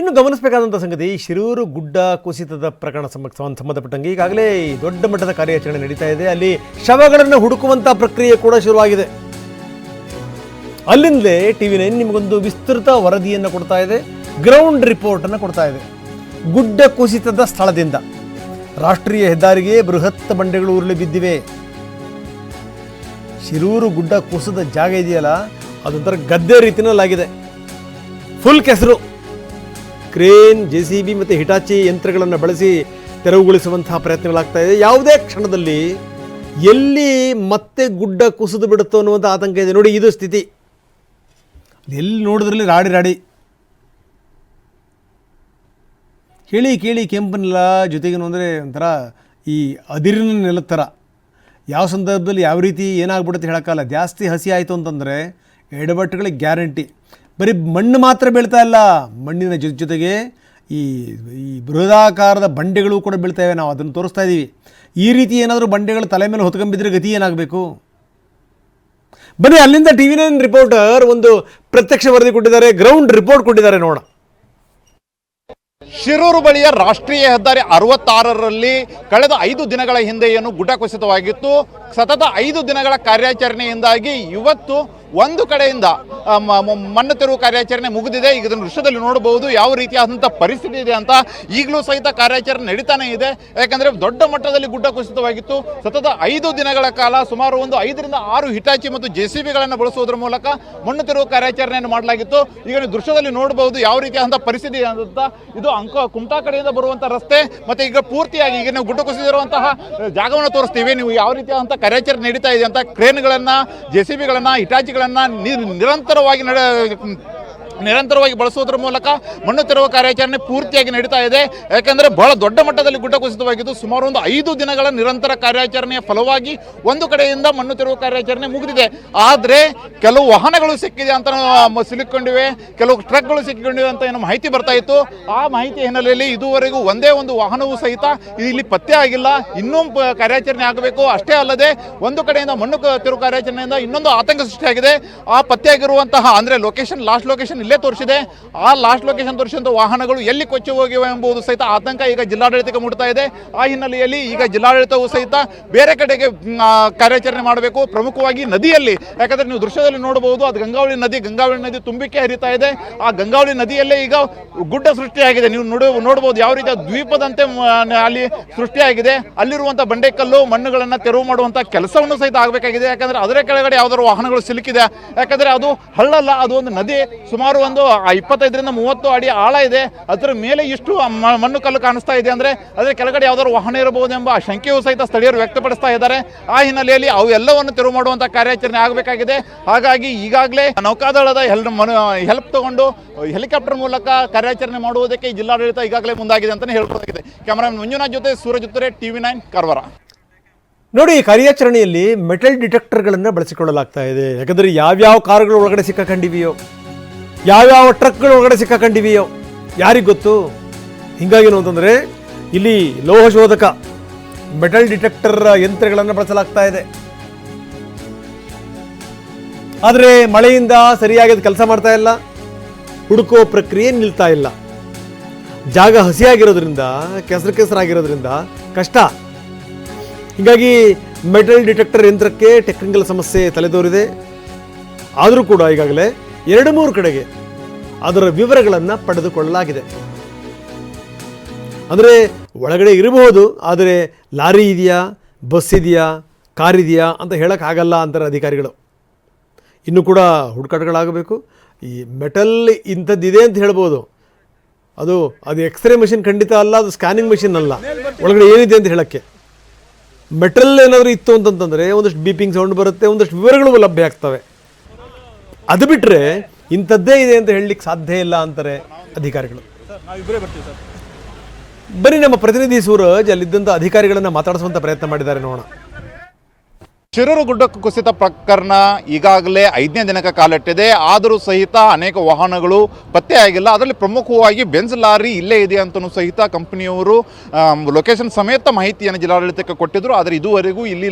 ಇನ್ನು ಗಮನಿಸಬೇಕಾದಂಥ ಸಂಗತಿ ಶಿರೂರು ಗುಡ್ಡ ಕುಸಿತದ ಪ್ರಕರಣ ಸಂಬ- ಸಂಬಂಧಪಟ್ಟಂಗೆ ಈಗಾಗಲೇ ದೊಡ್ಡ ಮಟ್ಟದ ಕಾರ್ಯಾಚರಣೆ ನಡೀತಾ ಇದೆ. ಅಲ್ಲಿ ಶವಗಳನ್ನು ಹುಡುಕುವಂಥ ಪ್ರಕ್ರಿಯೆ ಕೂಡ ಶುರುವಾಗಿದೆ. ಅಲ್ಲಿಂದಲೇ ಟಿ ವಿ ನೈನ್ ನಿಮಗೊಂದು ವಿಸ್ತೃತ ವರದಿಯನ್ನು ಕೊಡ್ತಾ ಇದೆ, ಗ್ರೌಂಡ್ ರಿಪೋರ್ಟನ್ನು ಕೊಡ್ತಾ ಇದೆ. ಗುಡ್ಡ ಕುಸಿತದ ಸ್ಥಳದಿಂದ ರಾಷ್ಟ್ರೀಯ ಹೆದ್ದಾರಿಗೆ ಬೃಹತ್ ಬಂಡೆಗಳು ಉರುಳಿ ಬಿದ್ದಿವೆ. ಶಿರೂರು ಗುಡ್ಡ ಕುಸಿದ ಜಾಗ ಇದೆಯಲ್ಲ ಅದೊಂಥರ ಗದ್ದೆ ರೀತಿನಲ್ಲಾಗಿದೆ. ಫುಲ್ ಕೆಸರು. ಕ್ರೇನ್ ಜೆ ಸಿ ಬಿ ಮತ್ತು ಹಿಟಾಚಿ ಯಂತ್ರಗಳನ್ನು ಬಳಸಿ ತೆರವುಗೊಳಿಸುವಂತಹ ಪ್ರಯತ್ನಗಳಾಗ್ತಾ ಇದೆ. ಯಾವುದೇ ಕ್ಷಣದಲ್ಲಿ ಎಲ್ಲಿ ಮತ್ತೆ ಗುಡ್ಡ ಕುಸಿದು ಬಿಡುತ್ತೋ ಅನ್ನುವಂಥ ಆತಂಕ ಇದೆ. ನೋಡಿ, ಇದು ಸ್ಥಿತಿ. ಎಲ್ಲಿ ನೋಡಿದ್ರಲ್ಲಿ ರಾಡಿ ರಾಡಿ. ಕೇಳಿ ಕೇಳಿ ಕೆಂಪನೆಲ್ಲ ಜೊತೆಗೇನು ಅಂದರೆ ಒಂಥರ ಈ ಅದಿರಿನ ನೆಲದ ಥರ. ಯಾವ ಸಂದರ್ಭದಲ್ಲಿ ಯಾವ ರೀತಿ ಏನಾಗ್ಬಿಡುತ್ತೆ ಹೇಳೋಕ್ಕಲ್ಲ ಜಾಸ್ತಿ ಹಸಿ ಆಯಿತು ಅಂತಂದರೆ ಎಡವಟ್ಟುಗಳಿಗೆ ಗ್ಯಾರಂಟಿ. ಬರೀ ಮಣ್ಣು ಮಾತ್ರ ಬೀಳ್ತಾ ಇಲ್ಲ. ಮಣ್ಣಿನ ಜೊತೆ ಜೊತೆಗೆ ಈ ಈ ಬೃಹದಾಕಾರದ ಬಂಡೆಗಳು ಕೂಡ ಬೀಳ್ತವೆ ನಾವು ಅದನ್ನು ತೋರಿಸ್ತಾ ಇದ್ದೀವಿ. ಈ ರೀತಿ ಏನಾದರೂ ಬಂಡೆಗಳು ತಲೆ ಮೇಲೆ ಹೊತ್ಕೊಂಬಿದ್ರೆ ಗತಿ ಏನಾಗಬೇಕು? ಬನ್ನಿ, ಅಲ್ಲಿಂದ ಟಿ ವಿ ನೈನ್ ರಿಪೋರ್ಟರ್ ಒಂದು ಪ್ರತ್ಯಕ್ಷ ವರದಿ ಕೊಟ್ಟಿದ್ದಾರೆ. ಗ್ರೌಂಡ್ ರಿಪೋರ್ಟ್ ಕೊಟ್ಟಿದ್ದಾರೆ. ನೋಡ ಶಿರೂರು ಬಳಿಯ ರಾಷ್ಟ್ರೀಯ ಹೆದ್ದಾರಿ ಅರವತ್ತಾರರಲ್ಲಿ ಕಳೆದ ಐದು ದಿನಗಳ ಹಿಂದೆ ಏನು ಗುಡ್ಡ ಕುಸಿತವಾಗಿತ್ತು ಸತತ ಐದು ದಿನಗಳ ಕಾರ್ಯಾಚರಣೆಯಿಂದಾಗಿ ಇವತ್ತು ಒಂದು ಕಡೆಯಿಂದ ಮಣ್ಣು ತೆರವು ಕಾರ್ಯಾಚರಣೆ ಮುಗಿದಿದೆ. ಈಗ ಇದನ್ನು ದೃಶ್ಯದಲ್ಲಿ ನೋಡಬಹುದು. ಯಾವ ರೀತಿಯಾದಂಥ ಪರಿಸ್ಥಿತಿ ಇದೆ ಅಂತ ಈಗಲೂ ಸಹಿತ ಕಾರ್ಯಾಚರಣೆ ನಡೀತಾನೆ ಇದೆ. ಯಾಕಂದ್ರೆ ದೊಡ್ಡ ಮಟ್ಟದಲ್ಲಿ ಗುಡ್ಡ ಕುಸಿತವಾಗಿತ್ತು. ಸತತ ಐದು ದಿನಗಳ ಕಾಲ ಸುಮಾರು ಒಂದು ಐದರಿಂದ ಆರು ಹಿಟಾಚಿ ಮತ್ತು ಜೆ ಸಿ ಬಿಗಳನ್ನು ಬಳಸುವುದರ ಮೂಲಕ ಮಣ್ಣು ತೆರವು ಕಾರ್ಯಾಚರಣೆಯನ್ನು ಮಾಡಲಾಗಿತ್ತು. ಈಗ ನೀವು ದೃಶ್ಯದಲ್ಲಿ ನೋಡಬಹುದು ಯಾವ ರೀತಿಯಾದಂಥ ಪರಿಸ್ಥಿತಿ ಅಂತ. ಇದು ಅಂಕ ಕುಮಟಾ ಕಡೆಯಿಂದ ಬರುವಂಥ ರಸ್ತೆ ಮತ್ತೆ ಈಗ ಪೂರ್ತಿಯಾಗಿ ಈಗ ನೀವು ಗುಡ್ಡ ಕುಸಿದಿರುವಂತಹ ಜಾಗವನ್ನು ತೋರಿಸ್ತೀವಿ. ನೀವು ಯಾವ ರೀತಿಯಾದಂಥ ಕಾರ್ಯಾಚರಣೆ ನಡೀತಾ ಇದೆ ಅಂತ. ಕ್ರೇನ್ಗಳನ್ನು, ಜೆ ಸಿ ಬಿಗಳನ್ನು, ಹಿಟಾಚಿಗಳನ್ನು ನಿರಂತರವಾಗಿ ನಡೆ ನಿರಂತರವಾಗಿ ಬಳಸುವುದರ ಮೂಲಕ ಮಣ್ಣು ತೆರವು ಕಾರ್ಯಾಚರಣೆ ಪೂರ್ತಿಯಾಗಿ ನಡೀತಾ ಇದೆ. ಯಾಕೆಂದರೆ ಬಹಳ ದೊಡ್ಡ ಮಟ್ಟದಲ್ಲಿ ಗುಡ್ಡ ಕುಸಿತವಾಗಿದ್ದು ಸುಮಾರು ಒಂದು ಐದು ದಿನಗಳ ನಿರಂತರ ಕಾರ್ಯಾಚರಣೆಯ ಫಲವಾಗಿ ಒಂದು ಕಡೆಯಿಂದ ಮಣ್ಣು ತೆರವು ಕಾರ್ಯಾಚರಣೆ ಮುಗಿದಿದೆ. ಆದರೆ ಕೆಲವು ವಾಹನಗಳು ಸಿಕ್ಕಿದೆ ಅಂತ ಸಿಲುಕೊಂಡಿವೆ ಕೆಲವು ಟ್ರಕ್ಗಳು ಸಿಕ್ಕಿಕೊಂಡಿವೆ ಅಂತ ಏನು ಮಾಹಿತಿ ಬರ್ತಾ ಇತ್ತು. ಆ ಮಾಹಿತಿ ಹಿನ್ನೆಲೆಯಲ್ಲಿ ಇದುವರೆಗೂ ಒಂದೇ ಒಂದು ವಾಹನವೂ ಸಹಿತ ಇಲ್ಲಿ ಪತ್ತೆ ಆಗಿಲ್ಲ. ಇನ್ನೂ ಕಾರ್ಯಾಚರಣೆ ಆಗಬೇಕು. ಅಷ್ಟೇ ಅಲ್ಲದೆ ಒಂದು ಕಡೆಯಿಂದ ಮಣ್ಣು ತೆರವು ಕಾರ್ಯಾಚರಣೆಯಿಂದ ಇನ್ನೊಂದು ಆತಂಕ ಸೃಷ್ಟಿಯಾಗಿದೆ. ಆ ಪತ್ತೆಯಾಗಿರುವಂತಹ, ಅಂದರೆ ಲೊಕೇಶನ್ ಲಾಸ್ಟ್ ಲೊಕೇಶನ್ ಇಲ್ಲೇ ತೋರಿಸಿದೆ. ಆ ಲಾಸ್ಟ್ ಲೊಕೇಶನ್ ತೋರಿಸಿದಂಥ ವಾಹನಗಳು ಎಲ್ಲಿ ಕೊಚ್ಚಿ ಹೋಗಿವೆ ಎಂಬುದು ಸಹಿತ ಆತಂಕ ಈಗ ಜಿಲ್ಲಾಡಳಿತಕ್ಕೆ ಮುಟ್ತಾ ಇದೆ. ಆ ಹಿನ್ನೆಲೆಯಲ್ಲಿ ಈಗ ಜಿಲ್ಲಾಡಳಿತವು ಸಹಿತ ಬೇರೆ ಕಡೆಗೆ ಕಾರ್ಯಾಚರಣೆ ಮಾಡಬೇಕು. ಪ್ರಮುಖವಾಗಿ ನದಿಯಲ್ಲಿ, ಯಾಕಂದ್ರೆ ನೀವು ದೃಶ್ಯದಲ್ಲಿ ನೋಡಬಹುದು, ಅದು ಗಂಗಾವಳಿ ನದಿ ಗಂಗಾವಳಿ ನದಿ ತುಂಬಿಕೆ ಹರಿತಾ ಇದೆ. ಆ ಗಂಗಾವಳಿ ನದಿಯಲ್ಲೇ ಈಗ ಗುಡ್ಡ ಸೃಷ್ಟಿಯಾಗಿದೆ. ನೀವು ನೋಡ, ನೋಡಬಹುದು ಯಾವ ರೀತಿಯ ದ್ವೀಪದಂತೆ ಅಲ್ಲಿ ಸೃಷ್ಟಿಯಾಗಿದೆ. ಅಲ್ಲಿರುವಂಥ ಬಂಡೆಕಲ್ಲು, ಮಣ್ಣುಗಳನ್ನು ತೆರವು ಮಾಡುವಂಥ ಕೆಲಸವನ್ನು ಸಹಿತ ಆಗಬೇಕಾಗಿದೆ. ಯಾಕಂದ್ರೆ ಅದರ ಕೆಳಗಡೆ ಯಾವ್ದಾದ್ರು ವಾಹನಗಳು ಸಿಲುಕಿದೆ. ಯಾಕಂದ್ರೆ ಅದು ಹಳ್ಳಲ್ಲ, ಅದು ಒಂದು ನದಿ. ಸುಮಾರು ಒಂದು ಆ ಇಪ್ಪತ್ತೈದರಿಂದ ಮೂವತ್ತು ಅಡಿ ಆಳ ಇದೆ. ಅದರ ಮೇಲೆ ಇಷ್ಟು ಮಣ್ಣು ಕಲ್ಲು ಕಾಣಿಸ್ತಾ ಇದೆ ಅಂದ್ರೆ ಅದರ ಕೆಳಗಡೆ ಯಾವ್ದಾದ್ರು ವಾಹನ ಇರಬಹುದು ಎಂಬ ಶಂಕೆಯೂ ಸಹಿತ ಸ್ಥಳೀಯರು ವ್ಯಕ್ತಪಡಿಸ್ತಾ ಇದ್ದಾರೆ. ಆ ಹಿನ್ನೆಲೆಯಲ್ಲಿ ಅವು ಎಲ್ಲವನ್ನು ತೆರವು ಮಾಡುವಂತಹ ಕಾರ್ಯಾಚರಣೆ ಆಗಬೇಕಾಗಿದೆ. ಹಾಗಾಗಿ ಈಗಾಗಲೇ ನೌಕಾದಳದ ಹೆಲ್ ಹೆಲ್ಪ್ ತಗೊಂಡು ಹೆಲಿಕಾಪ್ಟರ್ ಮೂಲಕ ಕಾರ್ಯಾಚರಣೆ ಮಾಡುವುದಕ್ಕೆ ಜಿಲ್ಲಾಡಳಿತ ಈಗಾಗಲೇ ಮುಂದಾಗಿದೆ ಅಂತಲೇ ಹೇಳ್ಬೋದಾಗಿದೆ. ಕ್ಯಾಮರಾಮನ್ ಮಂಜುನಾಥ್ ಜೊತೆ ಸೂರಜ್ ಉತ್ತರೆ, ಟಿವಿ ನೈನ್, ಕಾರವಾರ. ನೋಡಿ, ಈ ಕಾರ್ಯಾಚರಣೆಯಲ್ಲಿ ಮೆಟಲ್ ಡಿಟೆಕ್ಟರ್ಗಳನ್ನು ಬಳಸಿಕೊಳ್ಳಲಾಗ್ತಾ ಇದೆ. ಯಾಕಂದರೆ ಯಾವ್ಯಾವ ಕಾರುಗಳು ಒಳಗಡೆ ಸಿಕ್ಕಾಕೊಂಡಿವೆಯೋ? ಯಾವ್ಯಾವ ಟ್ರಕ್ಗಳು ಒಳಗಡೆ ಸಿಕ್ಕಾಕೊಂಡಿವೆಯೋ ಯಾರಿಗೆ ಗೊತ್ತು? ಹಿಂಗಾಗೇನು ಅಂತಂದರೆ, ಇಲ್ಲಿ ಲೋಹ ಶೋಧಕ ಮೆಟಲ್ ಡಿಟೆಕ್ಟರ್ ಯಂತ್ರಗಳನ್ನು ಬಳಸಲಾಗ್ತಾ ಇದೆ. ಆದರೆ ಮಳೆಯಿಂದ ಸರಿಯಾಗಿ ಅದು ಕೆಲಸ ಮಾಡ್ತಾ ಇಲ್ಲ, ಹುಡುಕೋ ಪ್ರಕ್ರಿಯೆ ನಿಲ್ತಾ ಇಲ್ಲ. ಜಾಗ ಹಸಿಯಾಗಿರೋದ್ರಿಂದ, ಕೆಸರು ಕೆಸರಾಗಿರೋದ್ರಿಂದ ಕಷ್ಟ. ಹೀಗಾಗಿ ಮೆಟಲ್ ಡಿಟೆಕ್ಟರ್ ಯಂತ್ರಕ್ಕೆ ಟೆಕ್ನಿಕಲ್ ಸಮಸ್ಯೆ ತಲೆದೋರಿದೆ. ಆದರೂ ಕೂಡ ಈಗಾಗಲೇ ಎರಡು ಮೂರು ಕಡೆಗೆ ಅದರ ವಿವರಗಳನ್ನು ಪಡೆದುಕೊಳ್ಳಲಾಗಿದೆ. ಅಂದರೆ ಒಳಗಡೆ ಇರಬಹುದು, ಆದರೆ ಲಾರಿ ಇದೆಯಾ, ಬಸ್ ಇದೆಯಾ, ಕಾರ್ ಇದೆಯಾ ಅಂತ ಹೇಳೋಕ್ಕಾಗಲ್ಲ ಅಂತಾರೆ ಅಧಿಕಾರಿಗಳು. ಇನ್ನೂ ಕೂಡ ಹುಡುಕಾಟಗಳಾಗಬೇಕು. ಈ ಮೆಟಲ್ ಇಂಥದ್ದಿದೆ ಅಂತ ಹೇಳ್ಬೋದು. ಅದು ಅದು ಎಕ್ಸ್ರೇ ಮಷಿನ್ ಖಂಡಿತ ಅಲ್ಲ, ಅದು ಸ್ಕ್ಯಾನಿಂಗ್ ಮಷಿನ್ ಅಲ್ಲ. ಒಳಗಡೆ ಏನಿದೆ ಅಂತ ಹೇಳೋಕ್ಕೆ. ಮೆಟಲ್ ಏನಾದರೂ ಇತ್ತು ಅಂತಂತಂದರೆ ಒಂದಷ್ಟು ಬೀಪಿಂಗ್ ಸೌಂಡ್ ಬರುತ್ತೆ, ಒಂದಷ್ಟು ವಿವರಗಳು ಲಭ್ಯ ಆಗ್ತವೆ. ಅದು ಬಿಟ್ಟರೆ ಇಂಥದ್ದೇ ಇದೆ ಅಂತ ಹೇಳಲಿಕ್ಕೆ ಸಾಧ್ಯ ಇಲ್ಲ ಅಂತಾರೆ ಅಧಿಕಾರಿಗಳು. ಬರೀ ನಮ್ಮ ಪ್ರತಿನಿಧಿ ಸೂರಜ್ ಅಲ್ಲಿದ್ದಂಥ ಅಧಿಕಾರಿಗಳನ್ನು ಮಾತಾಡಿಸುವಂಥ ಪ್ರಯತ್ನ ಮಾಡಿದ್ದಾರೆ ನೋಡೋಣ. ಶಿರೂರು ಗುಡ್ಡ ಕುಸಿತ ಪ್ರಕರಣ ಈಗಾಗಲೇ ಐದನೇ ದಿನಕ್ಕೆ ಕಾಲಿಟ್ಟಿದೆ. ಆದರೂ ಸಹಿತ ಅನೇಕ ವಾಹನಗಳು ಪತ್ತೆಯಾಗಿಲ್ಲ ಅದರಲ್ಲಿ ಪ್ರಮುಖವಾಗಿ ಬೆನ್ಸ್ ಲಾರಿ ಇಲ್ಲೇ ಇದೆ ಅಂತಲೂ ಸಹಿತ ಕಂಪನಿಯವರು ಲೊಕೇಶನ್ ಸಮೇತ ಮಾಹಿತಿಯನ್ನು ಜಿಲ್ಲಾಡಳಿತಕ್ಕೆ ಕೊಟ್ಟಿದ್ರು. ಆದರೆ ಇದುವರೆಗೂ ಇಲ್ಲಿ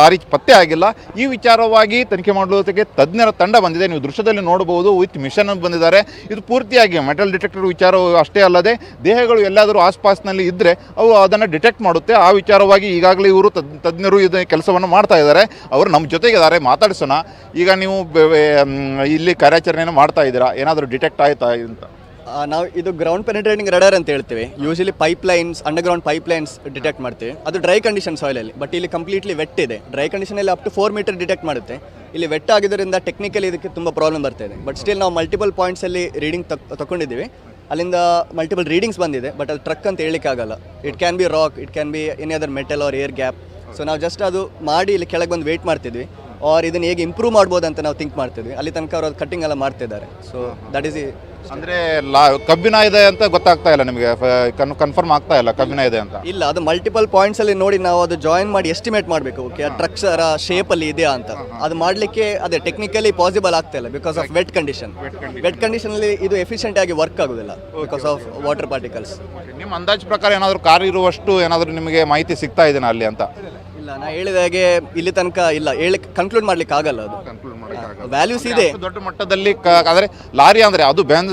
ಲಾರಿ ಪತ್ತೆ ಆಗಿಲ್ಲ. ಈ ವಿಚಾರವಾಗಿ ತನಿಖೆ ಮಾಡುವುದಕ್ಕೆ ತಜ್ಞರ ತಂಡ ಬಂದಿದೆ. ನೀವು ದೃಶ್ಯದಲ್ಲಿ ನೋಡಬಹುದು. ವಿತ್ ಮಿಷನ್ ಬಂದಿದ್ದಾರೆ. ಇದು ಪೂರ್ತಿಯಾಗಿ ಮೆಟಲ್ ಡಿಟೆಕ್ಟರ್ ವಿಚಾರ ಅಷ್ಟೇ ಅಲ್ಲದೆ, ದೇಹಗಳು ಎಲ್ಲಾದರೂ ಆಸ್ಪಾಸ್ನಲ್ಲಿ ಇದ್ದರೆ ಅವು ಅದನ್ನು ಡಿಟೆಕ್ಟ್ ಮಾಡುತ್ತೆ. ಆ ವಿಚಾರವಾಗಿ ಈಗಾಗಲೇ ಇವರು ತಜ್ಞರು ಇದು ಕೆಲಸವನ್ನು ಮಾಡ್ತಾ ಇದ್ದಾರೆ. ಅವರು ನಮ್ಮ ಜೊತೆಗಿದ್ದಾರೆ, ಮಾತಾಡಿಸೋಣ. ಈಗ ನೀವು ಇಲ್ಲಿ ಕಾರ್ಯಾಚರಣೆಯನ್ನು ಮಾಡ್ತಾ ಇದ್ದೀರಾ? ಏನಾದರೂ ಡಿಟೆಕ್ಟ್ ಆಯ್ತಾ ಅಂತ? ನಾವು ಇದು ಗ್ರೌಂಡ್ ಪೆನಿಟ್ರೇಟಿಂಗ್ ರಡರ್ ಅಂತ ಹೇಳ್ತೀವಿ. Usually pipe lines underground pipe lines detect ಮಾಡ್ತೀವಿ. ಅದು ಡ್ರೈ ಕಂಡೀಷನ್ ಸಾಯಿಲಲ್ಲಿ ಬಟ್ ಇಲ್ಲಿ ಕಂಪ್ಲೀಟ್ಲಿ ವೆಟ್ ಇದೆ. Dry ಕಂಡೀಷನಲ್ಲಿ up to four meter detect ಮಾಡುತ್ತೆ. ಇಲ್ಲಿ ವೆಟ್ ಆಗಿದ್ದರಿಂದ ಟೆಕ್ನಿಕಲಿ ಇದಕ್ಕೆ ತುಂಬ ಪ್ರಾಬ್ಲಮ್ ಬರ್ತಾ ಇದೆ. ಬಟ್ ಸ್ಟಿಲ್ ನಾವು ಮಲ್ಟಿಪಲ್ ಪಾಯಿಂಟ್ಸಲ್ಲಿ ರೀಡಿಂಗ್ ತಗೊಂಡಿದ್ದೀವಿ ಅಲ್ಲಿಂದ ಮಲ್ಟಿಪಲ್ ರೀಡಿಂಗ್ಸ್ ಬಂದಿದೆ ಬಟ್ ಅದು ಟ್ರಕ್ ಅಂತ ಹೇಳಿಕ್ಕಾಗಲ್ಲ it can be rock it can be any other metal or air gap so ನಾವು ಜಸ್ಟ್ ಅದು ಮಾಡಿ ಇಲ್ಲಿ ಕೆಳಗೆ ಬಂದು ವೇಟ್ ಮಾಡ್ತಿದ್ವಿ. ಆರ್ ಇದನ್ನು ಹೇಗೆ ಇಂಪ್ರೂವ್ ಮಾಡ್ಬೋದು ಅಂತ ನಾವು ಥಿಂಕ್ ಮಾಡ್ತಿದ್ವಿ. ಅಲ್ಲಿ ತನಕ ಅವರು ಕಟ್ಟಿಂಗ್ ಎಲ್ಲ ಮಾಡ್ತಿದ್ದಾರೆ. ಸೊ ದಟ್ ಈಸ್ ಅಂದರೆ ಲಾ ಕಬ್ಬಿಣ ಇದೆ ಅಂತ ಗೊತ್ತಾಗ್ತಾ ಇಲ್ಲ ನಿಮಗೆ. ಕನ್ಫರ್ಮ್ ಆಗ್ತಾ ಇಲ್ಲ ಕಬ್ಬಿನ ಇದೆ ಅಂತ. ಇಲ್ಲ ಅದು ಮಲ್ಟಿಪಲ್ ಪಾಯಿಂಟ್ಸ್ ಅಲ್ಲಿ ನೋಡಿ ನಾವು ಅದು ಜಾಯಿನ್ ಮಾಡಿ ಎಸ್ಟಿಮೇಟ್ ಮಾಡಬೇಕು. ಓಕೆ ಆ ಟ್ರಕ್ಸರ ಶೇಪ್ ಅಲ್ಲಿ ಇದೆಯಾ ಅಂತ. ಅದು ಮಾಡಲಿಕ್ಕೆ ಅದೇ ಟೆಕ್ನಿಕಲಿ ಪಾಸಿಬಲ್ ಆಗ್ತಾ ಇಲ್ಲ because of wet condition wet condition ಅಲ್ಲಿ ಇದು ಎಫಿಷಿಯಂಟ್ ಆಗಿ ವರ್ಕ್ ಆಗೋದಿಲ್ಲ ಬಿಕಾಸ್ ಆಫ್ ವಾಟರ್ ಪಾರ್ಟಿಕಲ್ಸ್ ನಿಮ್ಮ ಅಂದಾಜು ಪ್ರಕಾರ ಏನಾದರೂ ಕಾರ್ ಇರುವಷ್ಟು ಏನಾದರೂ ನಿಮಗೆ ಮಾಹಿತಿ ಸಿಗ್ತಾ ಇದೆ ಅಲ್ಲಿ ಅಂತ? ಇಲ್ಲ. ನಾ ಹೇಳಿದ ಹಾಗೆ ಇಲ್ಲಿ ತನಕ ಇಲ್ಲ. ಹೇಳಿ ಕನ್ಕ್ಲೂಡ್ ಮಾಡ್ಲಿಕ್ಕೆ ಆಗಲ್ಲ ಅದು. ವ್ಯಾಲ್ಯೂಸ್ ಇದೆ. ಅಷ್ಟು ದೊಡ್ಡ ಮಟ್ಟದಲ್ಲಿ ಕ- ಆದರೆ ಲಾರಿ ಅಂದರೆ ಅದು ಬೆಂಜ್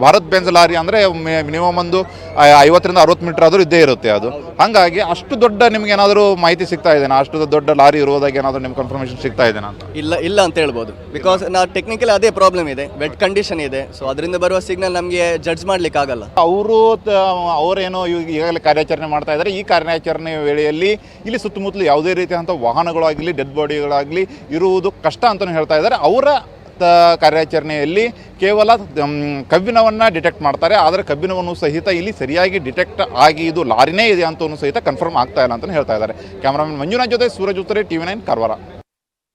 ಭಾರತ್ ಬೆಂಜ್ ಲಾರಿ ಅಂದರೆ ಮಿನಿಮಮ್ ಒಂದು ಐ- ಐವತ್ತರಿಂದ ಅರವತ್ತು ಮೀಟರ್ ಆದರೂ ಇದ್ದೇ ಇರುತ್ತೆ ಅದು. ಹಾಗಾಗಿ ಅಷ್ಟು ದೊಡ್ಡ ನಿಮ್ಗೆ ಏನಾದರೂ ಮಾಹಿತಿ ಸಿಗ್ತಾ ಇದೆನಾ? ಅಷ್ಟು ದೊಡ್ಡ ಲಾರಿ ಇರೋದಾಗ ಏನಾದರೂ ನಿಮ್ಗೆ ಕನ್ಫರ್ಮೇಷನ್ ಸಿಗ್ತಾ ಇದೆನಾ ಅಂತ? ಇಲ್ಲ ಇಲ್ಲ ಅಂತ ಹೇಳ್ಬೋದು. ಬಿಕಾಸ್ ನಾ ಟೆಕ್ನಿಕಲಿ ಅದೇ ಪ್ರಾಬ್ಲಮ್ ಇದೆ. ವೆಟ್ ಕಂಡೀಷನ್ ಇದೆ. ಸೊ ಅದರಿಂದ ಬರುವ ಸಿಗ್ನಲ್ ನಮಗೆ ಜಡ್ಜ್ ಮಾಡ್ಲಿಕ್ಕೆ ಆಗಲ್ಲ. ಅವರು ಅವರೇನೋ ಈಗಾಗಲೇ ಕಾರ್ಯಾಚರಣೆ ಮಾಡ್ತಾ ಇದ್ದಾರೆ. ಈ ಕಾರ್ಯಾಚರಣೆ ವೇಳೆಯಲ್ಲಿ ಇಲ್ಲಿ ಸುತ್ತಮುತ್ತಲು ಯಾವುದೇ ರೀತಿಯಾದಂಥ ವಾಹನಗಳಾಗಲಿ ಡೆಡ್ ಬಾಡಿಗಳಾಗಲಿ ಇರುವುದು ಕಷ್ಟ ಅಂತಲೂ ಹೇಳ್ತಾ ಇದ್ದಾರೆ. ಅವರ ಕಾರ್ಯಾಚರಣೆಯಲ್ಲಿ ಕೇವಲ ಕಬ್ಬಿನವನ್ನು ಡಿಟೆಕ್ಟ್ ಮಾಡ್ತಾರೆ. ಆದರೆ ಕಬ್ಬಿಣವನ್ನು ಸಹಿತ ಇಲ್ಲಿ ಸರಿಯಾಗಿ ಡಿಟೆಕ್ಟ್ ಆಗಿ ಇದು ಲಾರಿನೇ ಇದೆ ಅಂತ ಸಹಿತ ಕನ್ಫರ್ಮ್ ಆಗ್ತಾ ಇಲ್ಲ ಅಂತಲೂ ಹೇಳ್ತಾ ಇದ್ದಾರೆ. ಕ್ಯಾಮ್ರಾಮನ್ ಮಂಜುನಾಥ್ ಜೊತೆ Suraj Uttare, T V nine, Karwar.